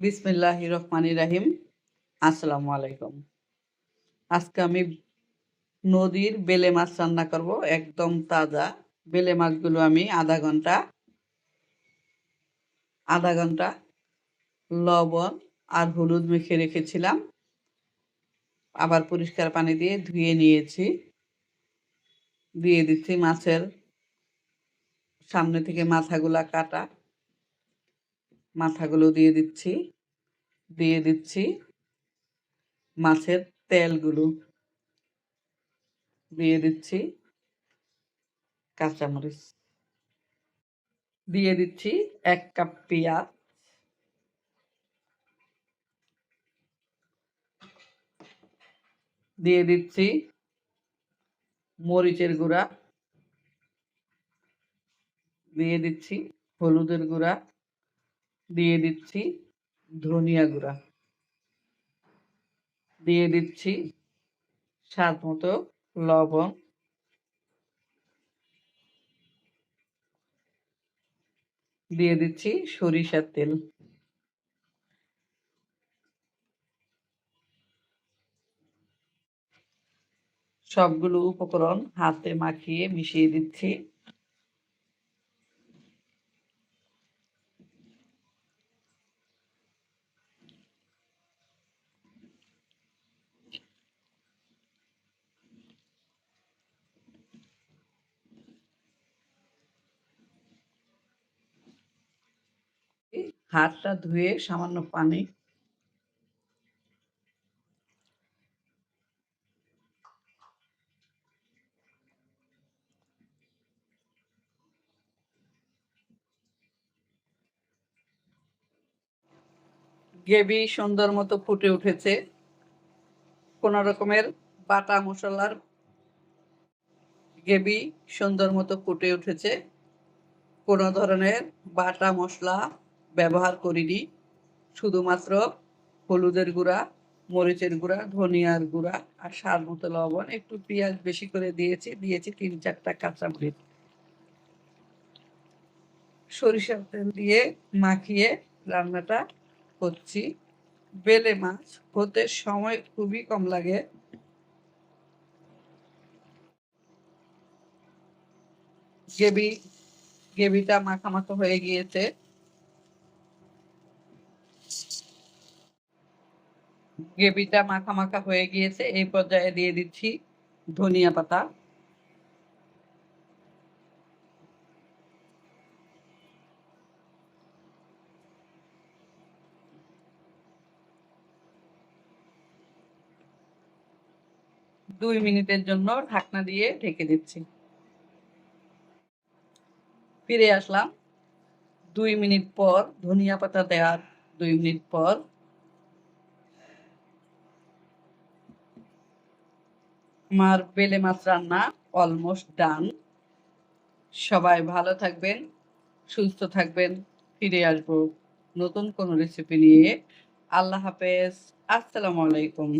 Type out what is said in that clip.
বিসমিল্লাহ রহমানি রাহিম আসসালামু আলাইকুম আজকে আমি নদীর বেলে মাছ রান্না করব, একদম তাজা। বেলে মাছগুলো আমি আধা ঘণ্টা আধা ঘণ্টা লবণ আর হলুদ মেখে রেখেছিলাম। আবার পরিষ্কার পানি দিয়ে ধুয়ে নিয়েছি। দিয়ে দিচ্ছি মাছের সামনে থেকে মাথাগুলা কাটা। মাথাগুলো দিয়ে দিচ্ছি দিয়ে দিচ্ছি মাছের তেলগুলো, দিয়ে দিচ্ছি কাঁচামরিচ, দিয়ে দিচ্ছি এক কাপ পেঁয়াজ, দিয়ে দিচ্ছি মরিচের গুঁড়া, দিয়ে দিচ্ছি হলুদের গুঁড়া দিয়ে দিচ্ছি ধনিয়া গুঁড়া। দিয়ে দিচ্ছি স্বাদ মতো লবণ। দিয়ে দিচ্ছি সরিষার তেল। সবগুলো উপকরণ হাতে মাখিয়ে মিশিয়ে দিচ্ছি। হাতটা ধুয়ে সামান্য পানি গ্রেভি সুন্দর মতো ফুটে উঠেছে। কোন রকমের বাটা মশলার গ্রেভি সুন্দর মতো ফুটে উঠেছে। কোনো ধরনের বাটা মশলা ব্যবহার করিনি। শুধুমাত্র হলুদের গুঁড়া, মরিচের গুঁড়া, ধনিয়ার গুঁড়া আর স্বাদ মতো লবণ, একটু পেঁয়াজ বেশি করে দিয়েছি দিয়েছি তিন চারটা কাঁচা মরিচ সরিষার তেল দিয়ে মাখিয়ে রান্নাটা করছি। বেলে মাছ হতে সময় খুবই কম লাগে। গ্রেভি, গ্রেভিটা মাখা মাখা হয়ে গিয়েছে। গ্রেভিটা মাখা মাখা হয়ে গিয়েছে, এই পর্যায়ে দিয়ে দিচ্ছি ধনিয়া পাতা। দুই মিনিটের জন্য ঢাকনা দিয়ে ঢেকে দিচ্ছি। ফিরে আসলাম। দুই মিনিট পর ধনিয়া পাতা দেওয়ার দুই মিনিট পর আমার বেলে মাছ রান্না অলমোস্ট ডান সবাই ভালো থাকবেন, সুস্থ থাকবেন, ফিরে আসব নতুন কোনো রেসিপি নিয়ে। আল্লাহ হাফেজ, আসসালামু আলাইকুম।